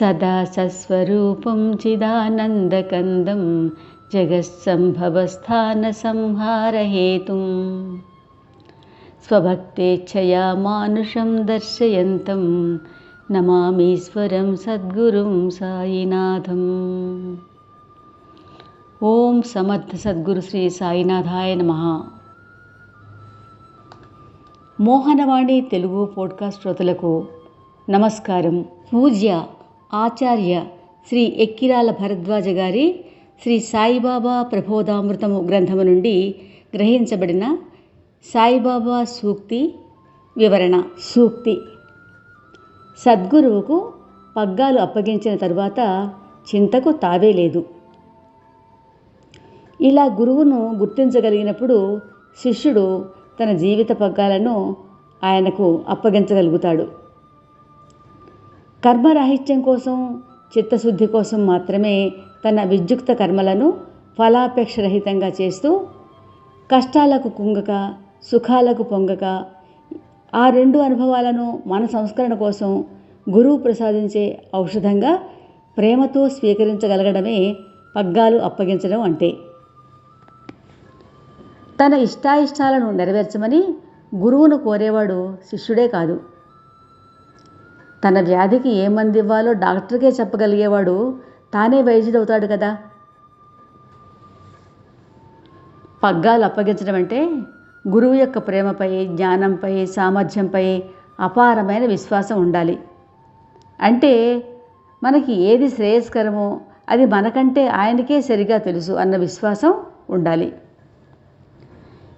సదా సస్వరూపం చిదానందకందం జగత్సంభవస్థానసంహారహేతుం స్వభక్తేచ్ఛయా మానుషం దర్శయంతం నమామీశ్వరం సద్గురుం సాయినాథం. ఓం సమర్థ సద్గురు శ్రీ సాయినాథాయ నమ. మోహనవాణి తెలుగు పోడ్కాస్ట్ శ్రోతలకు నమస్కారం. పూజ్య ఆచార్య శ్రీ ఎక్కిరాల భరద్వాజ గారి శ్రీ సాయిబాబా ప్రబోధామృతము గ్రంథము నుండి గ్రహించబడిన సాయిబాబా సూక్తి వివరణ. సూక్తి. సద్గురువుకు పగ్గాలు అప్పగించిన తరువాత చింతకు తావే లేదు. ఇలా గురువును గుర్తించగలిగినప్పుడు శిష్యుడు తన జీవిత పగ్గాలను ఆయనకు అప్పగించగలుగుతాడు. కర్మరాహిత్యం కోసం చిత్తశుద్ధి కోసం మాత్రమే తన విద్యుక్త కర్మలను ఫలాపేక్షరహితంగా చేస్తూ కష్టాలకు కుంగక సుఖాలకు పొంగక ఆ రెండు అనుభవాలను మన సంస్కరణ కోసం గురువు ప్రసాదించే ఔషధంగా ప్రేమతో స్వీకరించగలగడమే పగ్గాలు అప్పగించడం అంటే. తన ఇష్టాయిష్టాలను నెరవేర్చమని గురువును కోరేవాడు శిష్యుడే కాదు. తన వ్యాధికి ఏ మంది ఇవ్వాలో డాక్టర్కే చెప్పగలిగేవాడు తానే వైద్యుడవుతాడు కదా. పగ్గాలు అప్పగించడం అంటే గురువు యొక్క ప్రేమపై జ్ఞానంపై సామర్థ్యంపై అపారమైన విశ్వాసం ఉండాలి. అంటే మనకి ఏది శ్రేయస్కరమో అది మనకంటే ఆయనకే సరిగా తెలుసు అన్న విశ్వాసం ఉండాలి.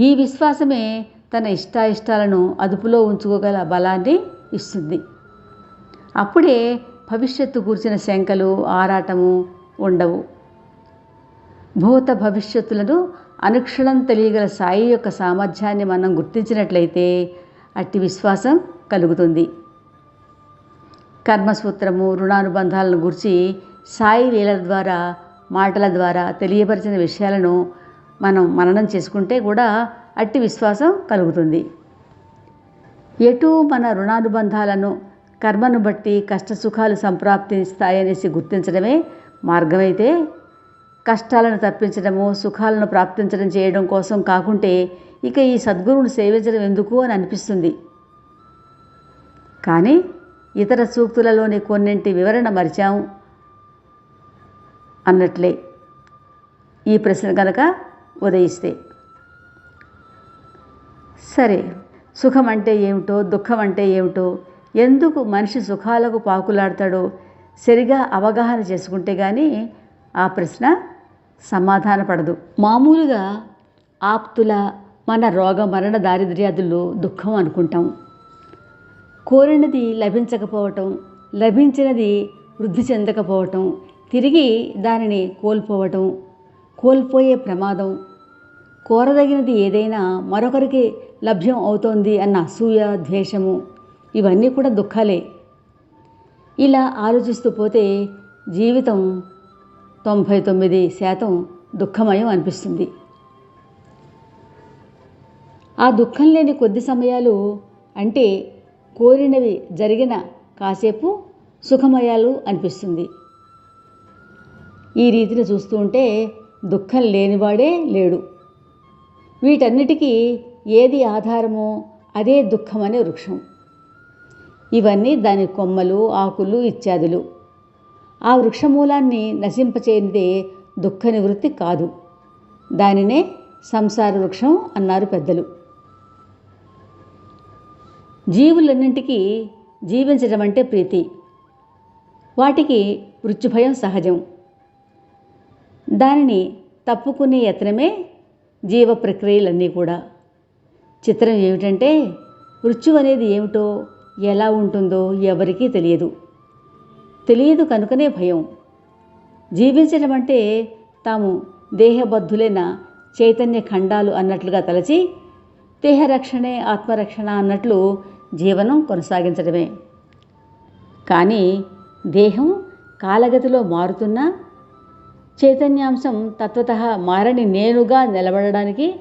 ఈ విశ్వాసమే తన ఇష్టాయిష్టాలను అదుపులో ఉంచుకోగల బలాన్ని ఇస్తుంది. అప్పుడే భవిష్యత్తు కూర్చిన శంకలు ఆరాటము ఉండవు. భూత భవిష్యత్తులను అనుక్షణం తెలియగల సాయి యొక్క సామర్థ్యాన్ని మనం గుర్తించినట్లయితే అట్టి విశ్వాసం కలుగుతుంది. కర్మసూత్రము రుణానుబంధాలను గురించి సాయి లీలల ద్వారా మాటల ద్వారా తెలియపరిచిన విషయాలను మనం మననం చేసుకుంటే కూడా అట్టి విశ్వాసం కలుగుతుంది. ఎటు మన రుణానుబంధాలను కర్మను బట్టి కష్టసుఖాలు సంప్రాప్తిస్తాయనేసి గుర్తించడమే మార్గమైతే కష్టాలను తప్పించడము సుఖాలను ప్రాప్తించడం చేయడం కోసం కాకుంటే ఇక ఈ సద్గురువును సేవించడం ఎందుకు అని అనిపిస్తుంది. కానీ ఇతర సూక్తులలోని కొన్నింటి వివరణ మరిచాం అన్నట్లే. ఈ ప్రశ్న కనుక ఉదయిస్తే. సరే సుఖం అంటే ఏమిటో దుఃఖం అంటే ఏమిటో ఎందుకు మనిషి సుఖాలకు పాకులాడతాడో సరిగా అవగాహన చేసుకుంటే కానీ ఆ ప్రశ్న సమాధానపడదు మామూలుగా ఆప్తుల మన రోగ మరణ దారిద్ర్యాదుల్లో దుఃఖం అనుకుంటాం. కోరినది లభించకపోవటం లభించినది వృద్ధి చెందకపోవటం తిరిగి దానిని కోల్పోవటం కోల్పోయే ప్రమాదం కోరదగినది ఏదైనా మరొకరికి లభ్యం అవుతోంది అన్న అసూయ ద్వేషము ఇవన్నీ కూడా దుఃఖాలే. ఇలా ఆలోచిస్తూ పోతే జీవితం తొంభై తొమ్మిది శాతం దుఃఖమయం అనిపిస్తుంది. ఆ దుఃఖం లేని కొద్ది సమయాలు అంటే కోరినవి జరిగిన కాసేపు సుఖమయాలు అనిపిస్తుంది. ఈ రీతిని చూస్తూ ఉంటే దుఃఖం లేనివాడే లేడు. వీటన్నిటికీ ఏది ఆధారమో అదే దుఃఖం అనే వృక్షం. ఇవన్నీ దాని కొమ్మలు ఆకులు ఇత్యాదులు. ఆ వృక్షమూలాన్ని నశింపచేయనిదే దుఃఖ నివృత్తి కాదు. దానినే సంసార వృక్షం అన్నారు పెద్దలు. జీవులన్నింటికీ జీవించడం అంటే ప్రీతి. వాటికి మృత్యుభయం సహజం. దానిని తప్పుకునే యత్నమే జీవ ప్రక్రియలన్నీ కూడా. చిత్రం ఏమిటంటే మృత్యు అనేది ఏమిటో ఎలా ఉంటుందో ఎవరికీ తెలియదు. తెలియదు కనుకనే భయం. జీవించడం అంటే తాము దేహబద్ధులైన చైతన్య ఖండాలు అన్నట్లుగా తలచి దేహరక్షణే ఆత్మరక్షణ అన్నట్లు జీవనం కొనసాగించడమే. కానీ దేహం కాలగతిలో మారుతున్నా చైతన్యాంశం తత్వత మారని నేనుగా నిలబడడానికి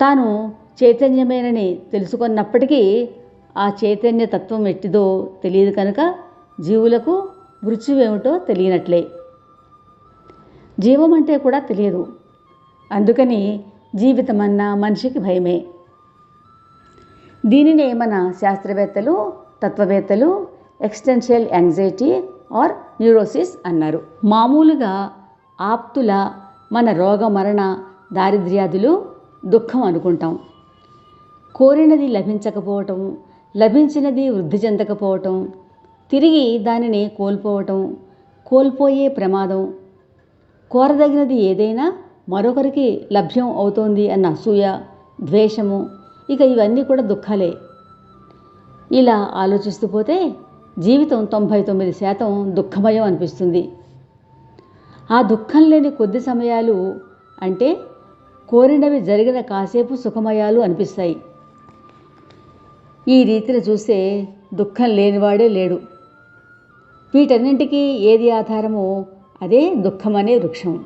తాను చైతన్యమేనని తెలుసుకున్నప్పటికీ ఆ చైతన్య తత్వం ఎట్టిదో తెలియదు కనుక జీవులకు మృత్యువేమిటో తెలియనట్లే. జీవం అంటే కూడా తెలియదు. అందుకని జీవితమన్నా మనిషికి భయమే. దీనినే మన శాస్త్రవేత్తలు తత్వవేత్తలు ఎక్స్టెన్షియల్ యాంగ్జైటీ ఆర్ న్యూరోసిస్ అన్నారు. మామూలుగా ఆప్తుల మన రోగ మరణ దారిద్ర్యాదులు దుఃఖం అనుకుంటాం. కోరినది లభించకపోవటం లభించినది వృద్ధి చెందకపోవటం తిరిగి దానిని కోల్పోవటం కోల్పోయే ప్రమాదం కోరదగినది ఏదైనా మరొకరికి లభ్యం అవుతోంది అన్న అసూయ ద్వేషము ఇక ఇవన్నీ కూడా దుఃఖాలే. ఇలా ఆలోచిస్తూ పోతే జీవితం తొంభై తొమ్మిది శాతం దుఃఖమయం అనిపిస్తుంది. ఆ దుఃఖం లేని కొద్ది సమయాలు అంటే కోరినవి జరిగిన కాసేపు సుఖమయాలు అనిపిస్తాయి. ఈ రీతిని చూస్తే దుఃఖం లేనివాడే లేడు. వీటన్నింటికీ ఏది ఆధారమో అదే దుఃఖం అనే వృక్షం.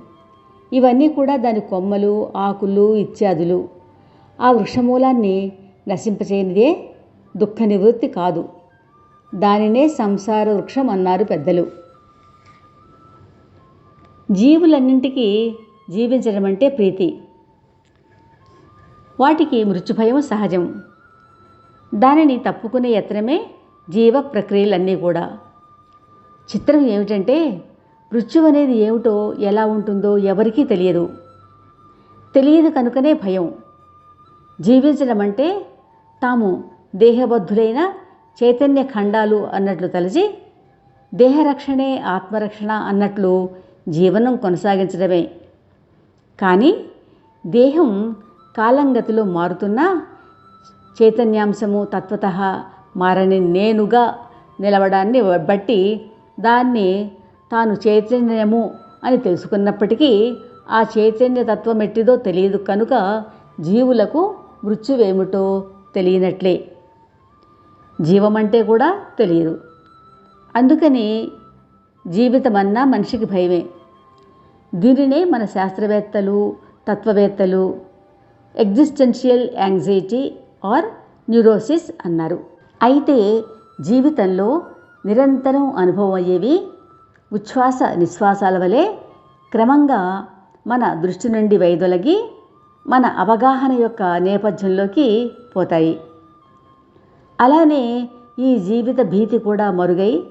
ఇవన్నీ కూడా దాని కొమ్మలు ఆకులు ఇత్యాదులు. ఆ వృక్షమూలాన్ని నశింపచేయనిదే దుఃఖ నివృత్తి కాదు. దానినే సంసార వృక్షం అన్నారు పెద్దలు. జీవులన్నింటికీ జీవించడం అంటే ప్రీతి. వాటికి మృత్యుభయం సహజం. దానిని తప్పుకునే యత్నమే జీవ ప్రక్రియలన్నీ కూడా. చిత్రం ఏమిటంటే మృత్యు అనేది ఏమిటో ఎలా ఉంటుందో ఎవరికీ తెలియదు. తెలియదు కనుకనే భయం. జీవించడం అంటే తాము దేహబద్ధులైన చైతన్య ఖండాలు అన్నట్లు తలచి దేహరక్షణే ఆత్మరక్షణ అన్నట్లు జీవనం కొనసాగించడమే. కానీ దేహం కాలంగతిలో మారుతున్నా చైతన్యాంశము తత్వత మారని నేనుగా నిలవడాన్ని బట్టి దాన్ని తాను చైతన్యము అని తెలుసుకున్నప్పటికీ ఆ చైతన్య తత్వం ఎట్టిదో తెలియదు కనుక జీవులకు మృత్యువేమిటో తెలియనట్లే. జీవమంటే కూడా తెలియదు. అందుకని జీవితమన్నా మనిషికి భయమే. దీనినే మన శాస్త్రవేత్తలు తత్వవేత్తలు ఎగ్జిస్టెన్షియల్ యాంగ్జైటీ ఆర్ న్యూరోసిస్ అన్నారు. అయితే జీవితంలో నిరంతరం అనుభవం అయ్యేవి ఉచ్ఛ్వాస నిశ్వాసాల వలె క్రమంగా మన దృష్టి నుండి వైదొలగి మన అవగాహన యొక్క నేపథ్యంలోకి పోతాయి. అలానే ఈ జీవిత భీతి కూడా మరుగై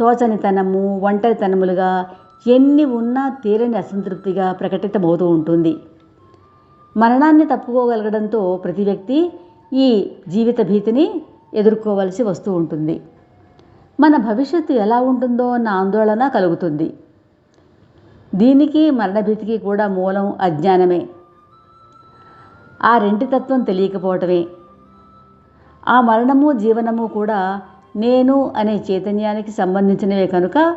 తోచనితనము ఒంటరితనములుగా ఎన్ని ఉన్నా తీరని అసంతృప్తిగా ప్రకటితమవుతూ ఉంటుంది. మరణాన్ని తప్పుకోగలగడంతో ప్రతి వ్యక్తి ఈ జీవిత భీతిని ఎదుర్కోవలసి వస్తూ ఉంటుంది. మన భవిష్యత్తు ఎలా ఉంటుందో అన్న ఆందోళన కలుగుతుంది. దీనికి మరణభీతికి కూడా మూలం అజ్ఞానమే. ఆ రెంటి తత్వం తెలియకపోవటమే. ఆ మరణము జీవనము కూడా నేను అనే చైతన్యానికి సంబంధించినవే కనుక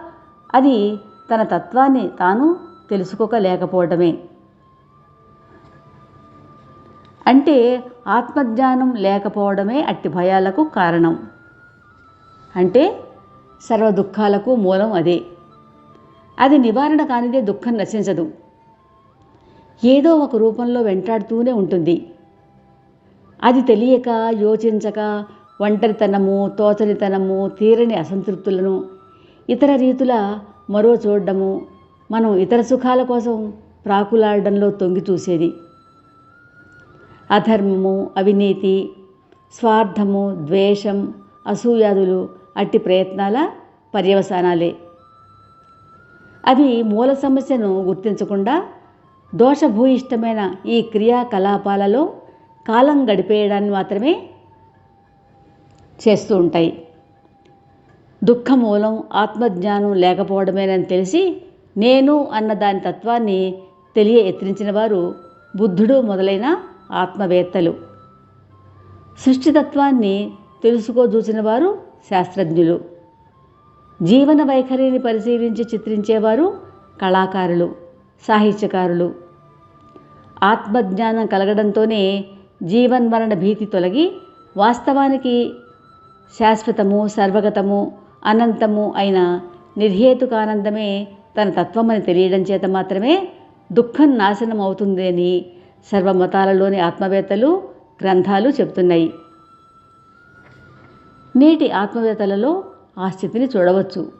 అది తన తత్వాన్ని తాను తెలుసుకోకలేకపోవటమే అంటే ఆత్మజ్ఞానం లేకపోవడమే అట్టి భయాలకు కారణం. అంటే సర్వ దుఃఖాలకు మూలం అదే. అది నివారణ కానిదే దుఃఖం నశించదు. ఏదో ఒక రూపంలో వెంటాడుతూనే ఉంటుంది. అది తెలియక యోచించక ఒంటరితనము తోచనితనము తీరని అసంతృప్తులను ఇతర రీతుల మరో చూడడము మనం ఇతర సుఖాల కోసం ప్రాకులాడడంలో తొంగి చూసేది. అధర్మము అవినీతి స్వార్థము ద్వేషం అసూయాదులు అట్టి ప్రయత్నాల పర్యవసానాలే. అవి మూల సమస్యను గుర్తించకుండా దోషభూయిష్టమైన ఈ క్రియాకలాపాలలో కాలం గడిపేయడాన్ని మాత్రమే చేస్తూ ఉంటాయి. దుఃఖ మూలం ఆత్మజ్ఞానం లేకపోవడమేనని తెలిసి నేను అన్న దాని తత్వాన్ని తెలియ ఎత్తించిన వారు బుద్ధుడు మొదలైన ఆత్మవేత్తలు. సృష్టితత్వాన్ని తెలుసుకోజూసిన వారు శాస్త్రజ్ఞులు. జీవన వైఖరిని పరిశీలించి చిత్రించేవారు కళాకారులు సాహిత్యకారులు. ఆత్మజ్ఞానం కలగడంతోనే జీవన్మరణ భీతి తొలగి వాస్తవానికి శాశ్వతము సర్వగతము అనంతము అయిన నిర్హేతుకానందమే తన తత్వమని తెలియడం చేత మాత్రమే దుఃఖం నాశనం అవుతుందని సర్వమతాలలోని ఆత్మవేత్తలు గ్రంథాలు చెబుతున్నాయి నేటి ఆత్మవేత్తలలో ఆ స్థితిని చూడవచ్చు.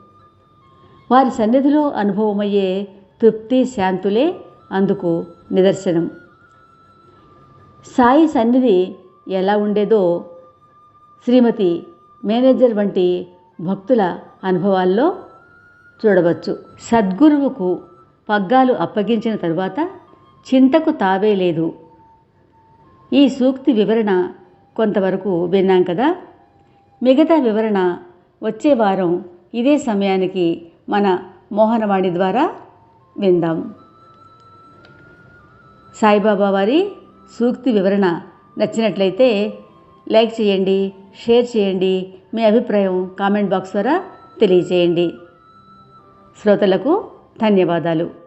వారి సన్నిధిలో అనుభవమయ్యే తృప్తి శాంతులే అందుకు నిదర్శనం. సాయి సన్నిధి ఎలా ఉండేదో శ్రీమతి మేనేజర్ వంటి భక్తుల అనుభవాల్లో చూడవచ్చు. సద్గురువుకు పగ్గాలు అప్పగించిన తరువాత చింతకు తావే లేదు. ఈ సూక్తి వివరణ కొంతవరకు విన్నాం కదా? మిగతా వివరణ వచ్చే వారం ఇదే సమయానికి మన మోహనవాణి ద్వారా విందాం. సాయిబాబా వారి సూక్తి వివరణ నచ్చినట్లయితే లైక్ చేయండి షేర్ చేయండి మీ అభిప్రాయం కామెంట్ బాక్స్ ద్వారా తెలియజేయండి. శ్రోతలకు ధన్యవాదాలు.